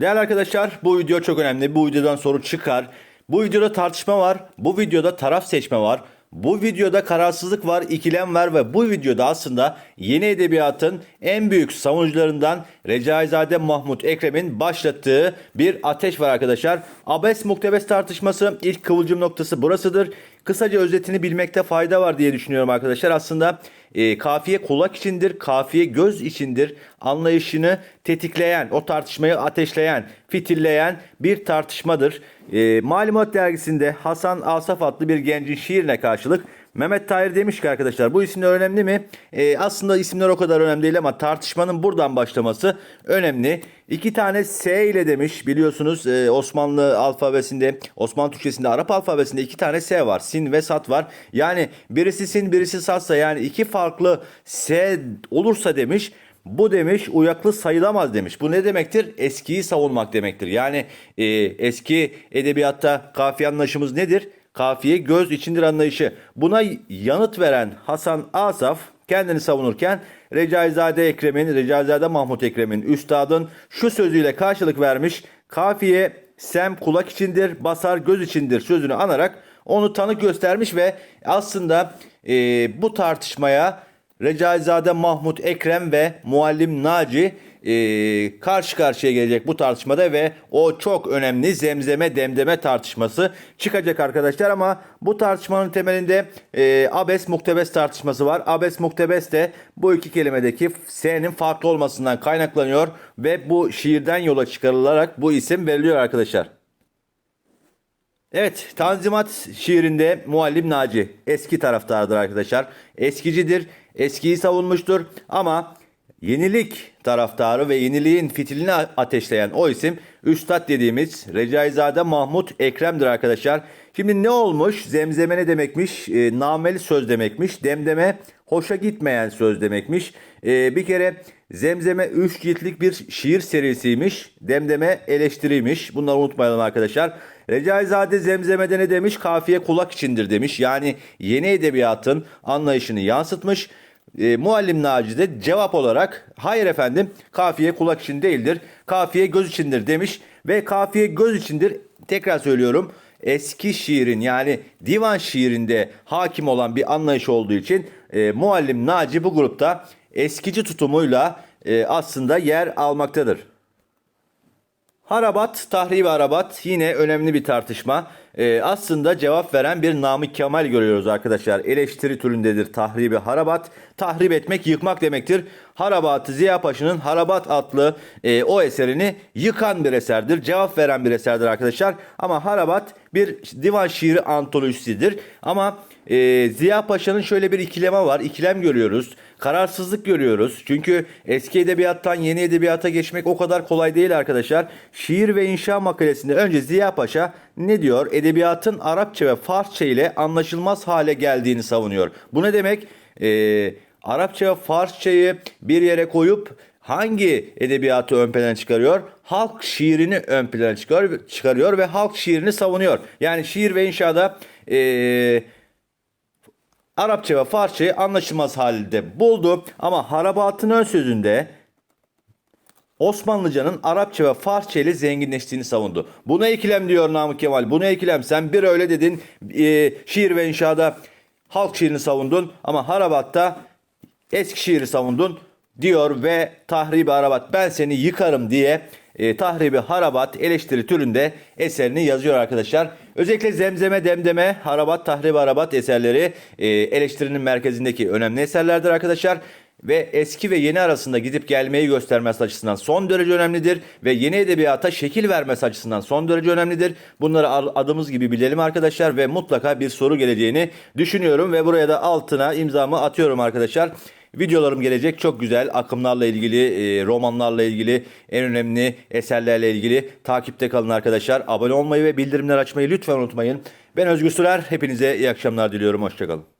Değerli arkadaşlar bu video çok önemli. Bu videodan soru çıkar. Bu videoda tartışma var. Bu videoda taraf seçme var. Bu videoda kararsızlık var, ikilem var ve bu videoda aslında yeni edebiyatın en büyük savunucularından Recaizade Mahmut Ekrem'in başlattığı bir ateş var arkadaşlar. Abes muktebes tartışması ilk kıvılcım noktası burasıdır. Kısaca özetini bilmekte fayda var diye düşünüyorum arkadaşlar. Aslında e, kafiye kulak içindir, kafiye göz içindir anlayışını tetikleyen, o tartışmayı ateşleyen, fitilleyen bir tartışmadır. E, Malumat dergisinde Hasan Asaf adlı bir gencin şiirine karşılık Mehmet Tahir demiş ki arkadaşlar bu isimler önemli mi? E, aslında isimler o kadar önemli değil ama tartışmanın buradan başlaması önemli. İki tane S ile demiş biliyorsunuz e, Osmanlı alfabesinde, Osmanlı Türkçesinde, Arap alfabesinde iki tane S var. Sin ve Sat var. Yani birisi Sin birisi Satsa yani iki farklı S olursa demiş bu demiş uyaklı sayılamaz demiş. Bu ne demektir? Eskiyi savunmak demektir. Yani e, eski edebiyatta kafiye anlayışımız nedir? Kafiye göz içindir anlayışı. Buna yanıt veren Hasan Asaf kendini savunurken Recaizade Ekrem'in, Recaizade Mahmut Ekrem'in üstadın şu sözüyle karşılık vermiş. Kafiye sem kulak içindir, basar göz içindir sözünü anarak onu tanık göstermiş ve aslında e, bu tartışmaya Recaizade Mahmut Ekrem ve Muallim Naci e, karşı karşıya gelecek bu tartışmada ve o çok önemli zemzeme demdeme tartışması çıkacak arkadaşlar ama bu tartışmanın temelinde e, abes muktebes tartışması var. Abes muktebes de bu iki kelimedeki s'nin farklı olmasından kaynaklanıyor ve bu şiirden yola çıkarılarak bu isim veriliyor arkadaşlar. Evet, Tanzimat şiirinde Muallim Naci eski taraftardır arkadaşlar. Eskicidir, eskiyi savunmuştur ama yenilik taraftarı ve yeniliğin fitilini ateşleyen o isim Üstad dediğimiz Recaizade Mahmut Ekrem'dir arkadaşlar. Şimdi ne olmuş? Zemzeme ne demekmiş? E, nameli söz demekmiş. Demdeme hoşa gitmeyen söz demekmiş. E, bir kere Zemzeme 3 ciltlik bir şiir serisiymiş. Demdeme eleştiriymiş. Bunları unutmayalım arkadaşlar. Recaizade Zemzeme'de ne demiş? Kafiye kulak içindir demiş. Yani yeni edebiyatın anlayışını yansıtmış. E, Muallim Naci de cevap olarak hayır efendim kafiye kulak için değildir. Kafiye göz içindir demiş. Ve kafiye göz içindir tekrar söylüyorum eski şiirin yani divan şiirinde hakim olan bir anlayış olduğu için e, Muallim Naci bu grupta eskici tutumuyla e, aslında yer almaktadır. Harabat, tahribi harabat yine önemli bir tartışma. Ee, aslında cevap veren bir Namık Kemal görüyoruz arkadaşlar. Eleştiri türündedir tahribi harabat. Tahrip etmek, yıkmak demektir. Harabatı Ziya Paşa'nın Harabat adlı e, o eserini yıkan bir eserdir. Cevap veren bir eserdir arkadaşlar. Ama Harabat bir divan şiiri antolojisidir. Ama e, Ziya Paşa'nın şöyle bir ikileme var. İkilem görüyoruz. Kararsızlık görüyoruz. Çünkü eski edebiyattan yeni edebiyata geçmek o kadar kolay değil arkadaşlar. Şiir ve inşa makalesinde önce Ziya Paşa ne diyor? Edebiyatın Arapça ve Farsça ile anlaşılmaz hale geldiğini savunuyor. Bu ne demek? Ee, Arapça ve Farsçayı bir yere koyup hangi edebiyatı ön plana çıkarıyor? Halk şiirini ön plana çıkarıyor, çıkarıyor ve halk şiirini savunuyor. Yani şiir ve inşada ee, Arapça ve Farsçayı anlaşılmaz halde buldu. Ama Harabat'ın ön sözünde Osmanlıcanın Arapça ve Farsça ile zenginleştiğini savundu. Buna ikilem diyor Namık Kemal. Buna ikilem. Sen bir öyle dedin. E, şiir ve inşada halk şiirini savundun ama Harabat'ta eski şiiri savundun diyor ve tahribi Harabat ben seni yıkarım diye e, tahribi Harabat eleştiri türünde eserini yazıyor arkadaşlar. Özellikle Zemzeme, Demdeme, Harabat, Tahribi Harabat eserleri e, eleştirinin merkezindeki önemli eserlerdir arkadaşlar ve eski ve yeni arasında gidip gelmeyi göstermesi açısından son derece önemlidir ve yeni edebiyata şekil vermesi açısından son derece önemlidir. Bunları adımız gibi bilelim arkadaşlar ve mutlaka bir soru geleceğini düşünüyorum ve buraya da altına imzamı atıyorum arkadaşlar. Videolarım gelecek çok güzel akımlarla ilgili, e, romanlarla ilgili, en önemli eserlerle ilgili takipte kalın arkadaşlar. Abone olmayı ve bildirimler açmayı lütfen unutmayın. Ben Özgür Sürer. Hepinize iyi akşamlar diliyorum. Hoşçakalın.